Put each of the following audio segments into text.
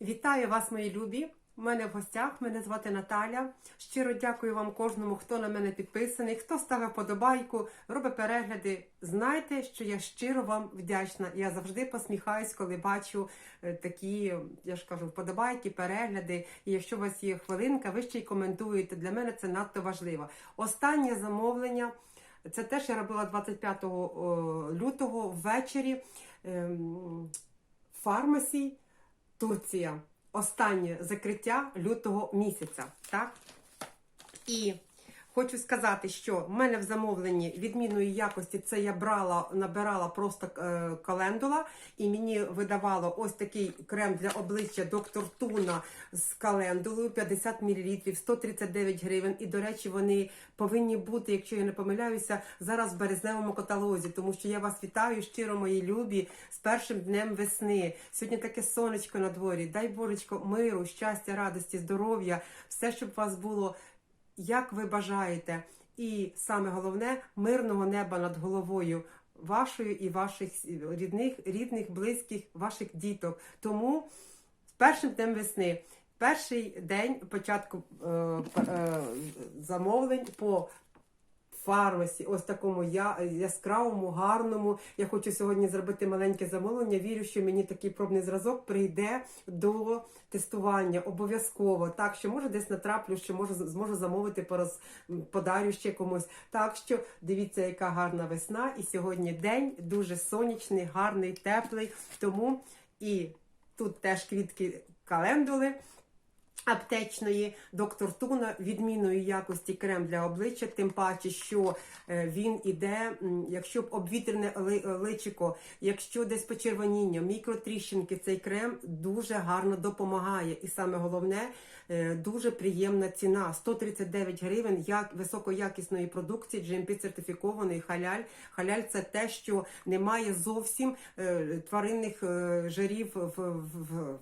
Вітаю вас, мої любі! У мене в гостях, мене звати Наталя. Щиро дякую вам кожному, хто на мене підписаний, хто ставив подобайку, робить перегляди. Знайте, що я щиро вам вдячна. Я завжди посміхаюсь, коли бачу е, такі, я ж кажу, вподобайки, перегляди. І якщо у вас є хвилинка, ви ще й коментуєте. Для мене це надто важливо. Останнє замовлення. Це теж я робила 25 лютого ввечері. Ем, фармасі Турція. Останнє закриття лютого місяця. Так? І хочу сказати, що в мене в замовленні відмінної якості це я брала, набирала просто е, календула, і мені видавало ось такий крем для обличчя доктор Туна з календулою 50 мл, 139 гривень. І, до речі, вони повинні бути, якщо я не помиляюся, зараз в березневому каталозі, тому що я вас вітаю щиро, мої любі, з першим днем весни. Сьогодні таке сонечко на дворі. Дай Божечко, миру, щастя, радості, здоров'я, все, щоб у вас було як ви бажаєте, і саме головне мирного неба над головою вашою і ваших рідних, рідних, близьких, ваших діток. Тому першим днем весни, перший день початку е, е, замовлень по фармасі, ось такому яскравому, гарному. Я хочу сьогодні зробити маленьке замовлення. Вірю, що мені такий пробний зразок прийде до тестування обов'язково. Так що може десь натраплю, що можу зможу замовити, пороз, подарю ще комусь. Так що дивіться, яка гарна весна. І сьогодні день дуже сонячний, гарний, теплий. Тому і тут теж квітки календули аптечної доктор Туна відмінної якості крем для обличчя, тим паче, що е, він іде, якщо б обвітрене ли- личико, якщо десь почервоніння, мікротріщинки, цей крем дуже гарно допомагає. І саме головне, е, дуже приємна ціна 139 гривень як високоякісної продукції, GMP сертифікований халяль. Халяль це те, що немає зовсім е, тваринних жирів в, в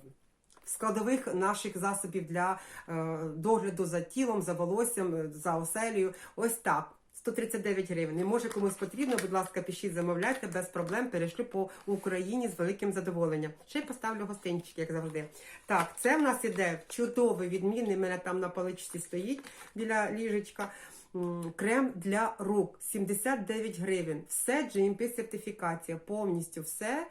складових наших засобів для е, догляду за тілом, за волоссям, е, за оселею. Ось так. 139 гривень. І може комусь потрібно, будь ласка, пишіть, замовляйте без проблем, перешлю по Україні з великим задоволенням. Ще й поставлю гостинчик, як завжди. Так, це в нас іде чудовий відмінний. мене там на паличці стоїть біля ліжечка. Крем для рук 79 гривень. Все GMP сертифікація, повністю все.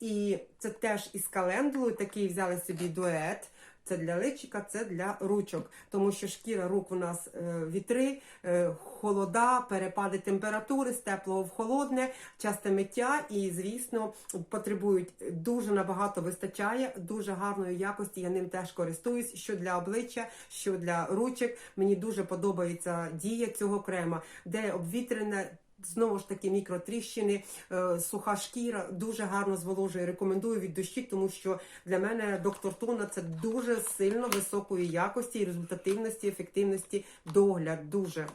І це теж із календулою такий взяли собі дует. Це для личика, це для ручок, тому що шкіра рук у нас е, вітри, е, холода, перепади температури з теплого в холодне, часте миття і, звісно, потребують дуже набагато вистачає, дуже гарної якості. Я ним теж користуюсь. Що для обличчя, що для ручок. Мені дуже подобається дія цього крема, де обвітрене. Знову ж таки, мікротріщини, е, суха шкіра дуже гарно зволожує. Рекомендую від дощі, тому що для мене доктор Тона це дуже сильно високої якості результативності, ефективності догляд. Дуже.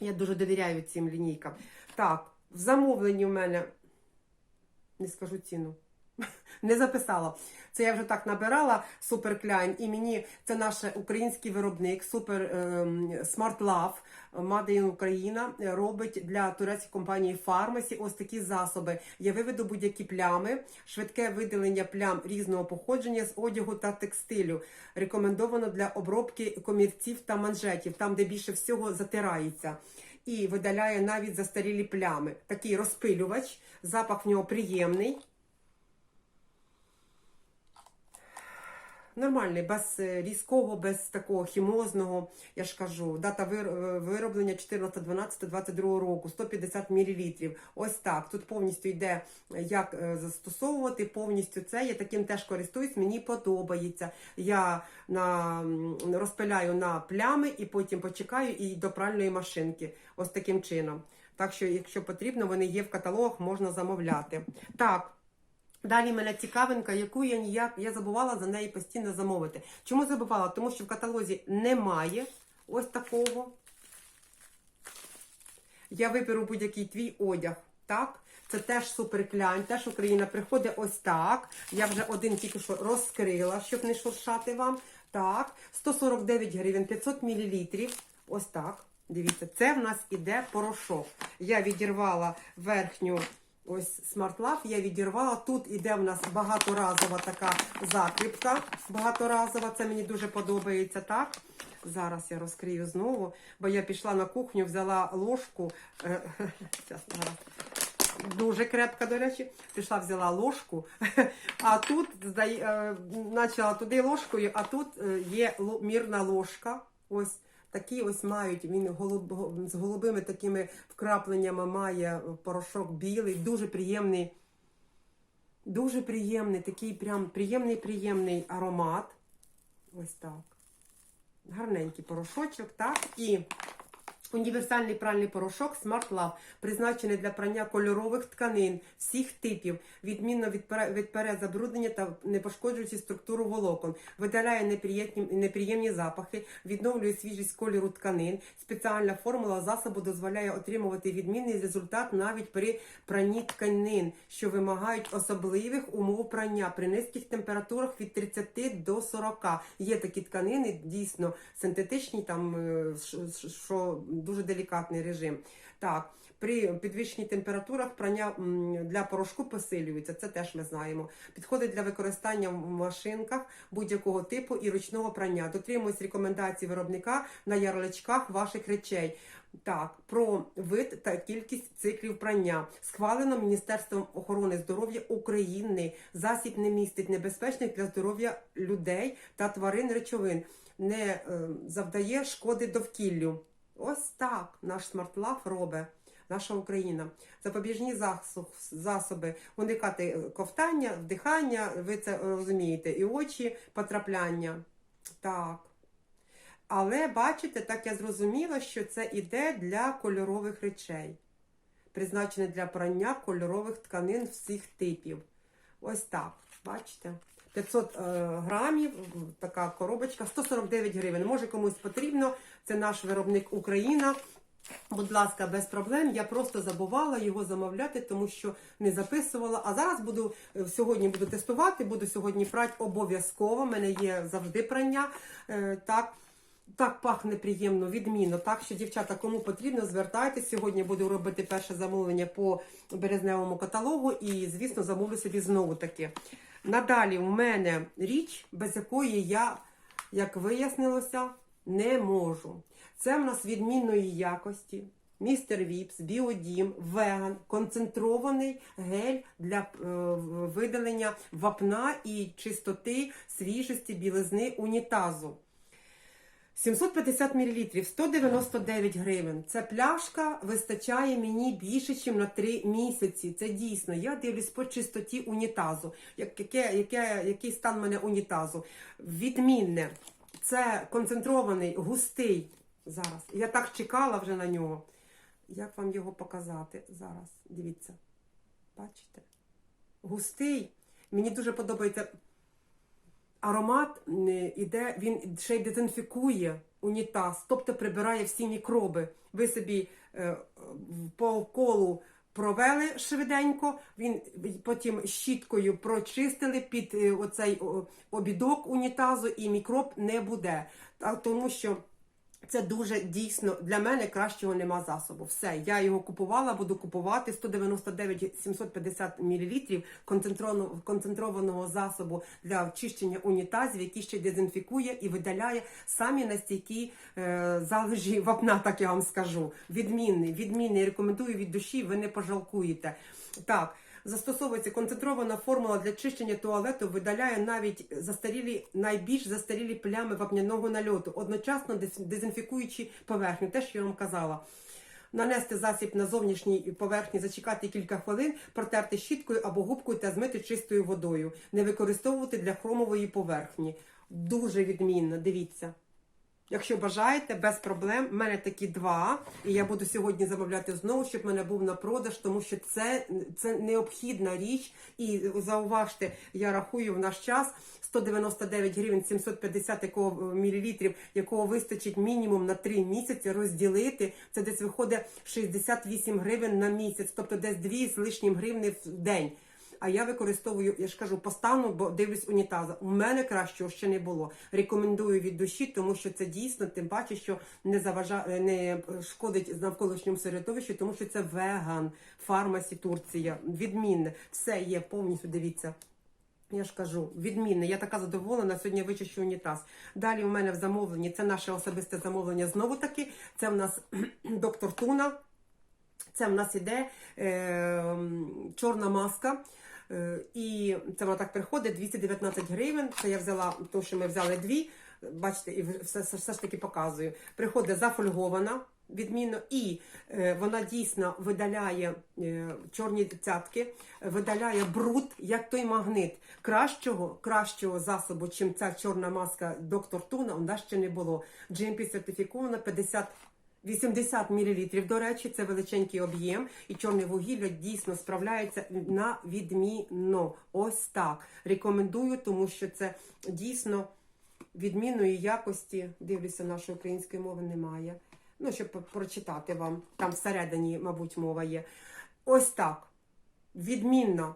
Я дуже довіряю цим лінійкам. Так, в замовленні в мене не скажу ціну. Не записала. Це я вже так набирала суперкляйн, і мені це наш український виробник Супер ем, Smart Love Made Україна робить для турецької компанії Фармасі ось такі засоби. Я виведу будь-які плями, швидке видалення плям різного походження з одягу та текстилю. Рекомендовано для обробки комірців та манжетів, там де більше всього затирається. І видаляє навіть застарілі плями. Такий розпилювач, запах в нього приємний. Нормальний, без е, різкого, без такого хімозного, я ж кажу, дата е, вироблення 14.12.22 року, 150 мл. Ось так. Тут повністю йде, е, як е, застосовувати, повністю це. Я таким теж користуюсь, мені подобається. Я на, розпиляю на плями і потім почекаю і до пральної машинки. Ось таким чином. Так що, якщо потрібно, вони є в каталогах, можна замовляти. Так. Далі мене цікавинка, яку я ніяк я забувала за неї постійно замовити. Чому забувала? Тому що в каталозі немає ось такого. Я виберу будь-який твій одяг. Так? Це теж суперклянь, теж Україна приходить ось так. Я вже один тільки що розкрила, щоб не шуршати вам. Так, 149 гривень, 500 мл. Ось так. Дивіться, це в нас іде порошок. Я відірвала верхню Ось смарт-лав я відірвала. Тут іде в нас багаторазова така закріпка. Багаторазова. Це мені дуже подобається, так? Зараз я розкрию знову, бо я пішла на кухню, взяла ложку. Е. Дуже крепка, до речі. Пішла, взяла ложку, а тут здає, е, почала туди ложкою, а тут е, є мірна ложка. Ось такі ось мають. Він голуб, з голубими такими вкрапленнями має порошок білий, дуже приємний. Дуже приємний, такий прям приємний, приємний аромат. Ось так. Гарненький порошочок, так. І універсальний пральний порошок Smart Love, призначений для прання кольорових тканин всіх типів, відмінно від, від перезабруднення та не пошкоджуючи структуру волокон, видаляє неприємні, неприємні запахи, відновлює свіжість кольору тканин. Спеціальна формула засобу дозволяє отримувати відмінний результат навіть при пранні тканин, що вимагають особливих умов прання при низьких температурах від 30 до 40. Є такі тканини, дійсно синтетичні, там е, що дуже делікатний режим. Так. При підвищенні температурах прання для порошку посилюється, це теж ми знаємо. Підходить для використання в машинках будь-якого типу і ручного прання. Дотримуюсь рекомендацій виробника на ярличках ваших речей. Так, про вид та кількість циклів прання схвалено Міністерством охорони здоров'я України. Засіб не містить небезпечних для здоров'я людей та тварин речовин, не е, завдає шкоди довкіллю. Ось так наш смартлав робить. Наша Україна. Запобіжні засоби уникати е, ковтання, вдихання, ви це розумієте, і очі, потрапляння. Так. Але бачите, так я зрозуміла, що це іде для кольорових речей. Призначене для прання кольорових тканин всіх типів. Ось так. Бачите? 500 е, грамів, така коробочка, 149 гривень. Може комусь потрібно. Це наш виробник Україна. Будь ласка, без проблем. Я просто забувала його замовляти, тому що не записувала. А зараз буду е, сьогодні буду тестувати, буду сьогодні прати обов'язково. У мене є завжди прання. Е, так. Так пахне приємно, відмінно. Так що, дівчата, кому потрібно, звертайтесь. Сьогодні буду робити перше замовлення по березневому каталогу і, звісно, замовлю собі знову таки. Надалі у мене річ, без якої я, як вияснилося, не можу. Це в нас відмінної якості. Містер Віпс, Біодім, Веган, концентрований гель для е, видалення вапна і чистоти свіжості білизни унітазу. 750 мл, 199 гривень. Ця пляшка вистачає мені більше, ніж на 3 місяці. Це дійсно. Я дивлюсь по чистоті унітазу. Яке, яке, який стан мене унітазу? Відмінне. Це концентрований, густий. Зараз. Я так чекала вже на нього. Як вам його показати зараз? Дивіться. Бачите? Густий. Мені дуже подобається аромат е, іде, він ще й дезінфікує унітаз, тобто прибирає всі мікроби. Ви собі е, по колу провели швиденько, він потім щіткою прочистили під е, оцей обідок унітазу, і мікроб не буде. Тому що це дуже дійсно для мене кращого нема засобу. Все, я його купувала, буду купувати 199 750 мл концентрованого, концентрованого засобу для очищення унітазів, який ще дезінфікує і видаляє самі настійкі е, залежі вапна, так я вам скажу. Відмінний, відмінний. Рекомендую від душі, ви не пожалкуєте. Так. Застосовується концентрована формула для чищення туалету, видаляє навіть застарілі, найбільш застарілі плями вапняного нальоту, одночасно дезінфікуючи поверхню. Те, що я вам казала. Нанести засіб на зовнішній поверхні, зачекати кілька хвилин, протерти щіткою або губкою та змити чистою водою. Не використовувати для хромової поверхні. Дуже відмінно, дивіться. Якщо бажаєте, без проблем. У мене такі два. І я буду сьогодні замовляти знову, щоб в мене був на продаж, тому що це, це необхідна річ. І зауважте, я рахую в наш час 199 гривень 750 якого, мілілітрів, якого вистачить мінімум на 3 місяці розділити. Це десь виходить 68 гривень на місяць, тобто десь 2 з лишнім гривни в день. А я використовую, я ж кажу, постану, бо дивлюсь унітаза. У мене кращого ще не було. Рекомендую від душі, тому що це дійсно, тим паче, що не заважає, не шкодить навколишньому середовищу, тому що це веган, фармасі Турція, відмінне. Все є повністю. Дивіться. Я ж кажу, відмінне. Я така задоволена. Сьогодні вичищу унітаз. Далі у мене в замовленні це наше особисте замовлення. Знову таки, це в нас доктор Туна. Це в нас іде е, чорна маска. Е, і це вона так приходить 219 гривень. Це я взяла, тому що ми взяли дві. Бачите, і все, все ж таки показую. Приходить зафольгована. Відмінно, і е, вона дійсно видаляє е, чорні цятки, видаляє бруд, як той магнит. Кращого кращого засобу, чим ця чорна маска доктор Туна, у нас ще не було. GMP сертифікована 50 80 мл, до речі, це величенький об'єм, і чорне вугілля дійсно справляється на відмінно. Ось так. Рекомендую, тому що це дійсно відмінної якості. Дивлюся, нашої української мови немає. Ну, щоб прочитати вам. Там всередині, мабуть, мова є. Ось так. Відмінно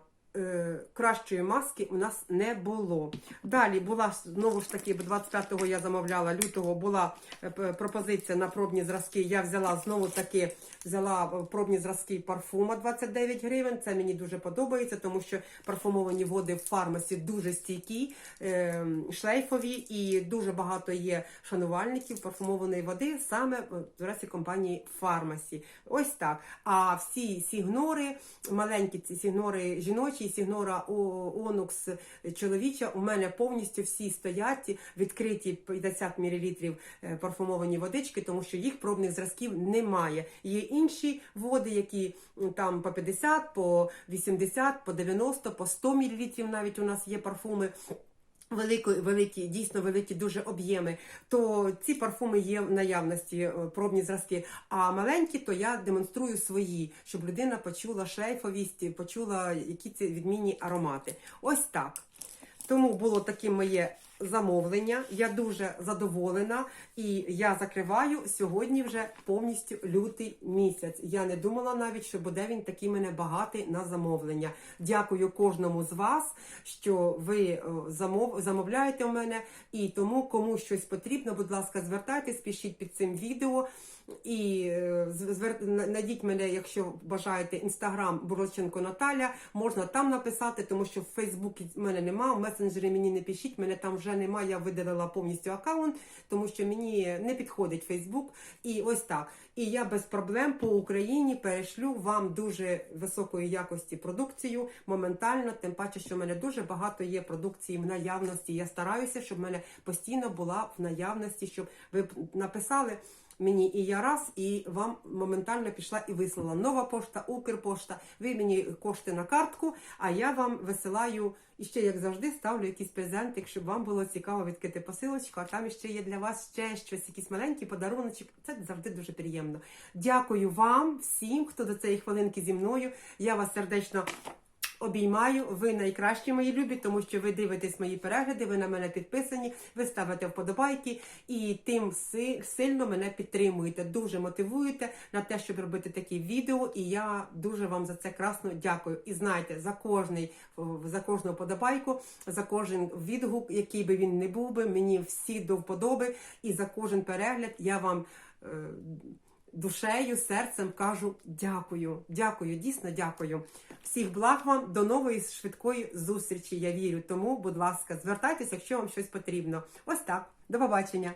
кращої маски у нас не було. Далі була знову ж таки, 25-го я замовляла лютого, була е, пропозиція на пробні зразки. Я взяла знову таки взяла е, пробні зразки парфума 29 гривень. Це мені дуже подобається, тому що парфумовані води в фармасі дуже стійкі, е, шлейфові, і дуже багато є шанувальників парфумованої води саме в зразі компанії Фармасі. Ось так. А всі сігнори, маленькі ці сігнори жіночі, і сігнора Онукс чоловіча, у мене повністю всі стоять відкриті 50 мл парфумовані водички, тому що їх пробних зразків немає. Є інші води, які там по 50, по 80, по 90, по 100 мл навіть у нас є парфуми. Великі, великі, дійсно великі дуже об'єми, то ці парфуми є в наявності, е, пробні зразки. А маленькі, то я демонструю свої, щоб людина почула шлейфовість, почула які ці відмінні аромати. Ось так. Тому було таке моє замовлення. Я дуже задоволена, і я закриваю сьогодні вже повністю лютий місяць. Я не думала навіть, що буде він такий мене багатий на замовлення. Дякую кожному з вас, що ви е, замов... замовляєте у мене. І тому, кому щось потрібно, будь ласка, звертайтесь, пишіть під цим відео. І е, звер... найдіть мене, якщо бажаєте, інстаграм Бороченко Наталя. Можна там написати, тому що в Фейсбуці мене нема, в месенджері мені не пишіть, мене там вже немає. Я видалила повністю аккаунт, тому що мені не підходить Фейсбук. І ось так. І я без проблем по Україні перешлю вам дуже високої якості продукцію моментально. Тим паче, що в мене дуже багато є продукції в наявності. Я стараюся, щоб в мене постійно була в наявності, щоб ви написали. Мені і я раз, і вам моментально пішла і вислала нова пошта, Укрпошта. Ви мені кошти на картку, а я вам висилаю і ще, як завжди, ставлю якийсь презентик, щоб вам було цікаво відкрити посилочку. А там ще є для вас ще щось, якийсь маленький подаруночок. Це завжди дуже приємно. Дякую вам всім, хто до цієї хвилинки зі мною. Я вас сердечно. Обіймаю, ви найкращі мої любі, тому що ви дивитесь мої перегляди, ви на мене підписані, ви ставите вподобайки і тим сильно мене підтримуєте, дуже мотивуєте на те, щоб робити такі відео. І я дуже вам за це красно дякую. І знайте, за кожний за кожну вподобайку, за кожен відгук, який би він не був би, мені всі до вподоби, і за кожен перегляд я вам. е, душею, серцем кажу дякую. Дякую, дійсно дякую. Всіх благ вам, до нової швидкої зустрічі. Я вірю. Тому, будь ласка, звертайтеся, якщо вам щось потрібно. Ось так. До побачення.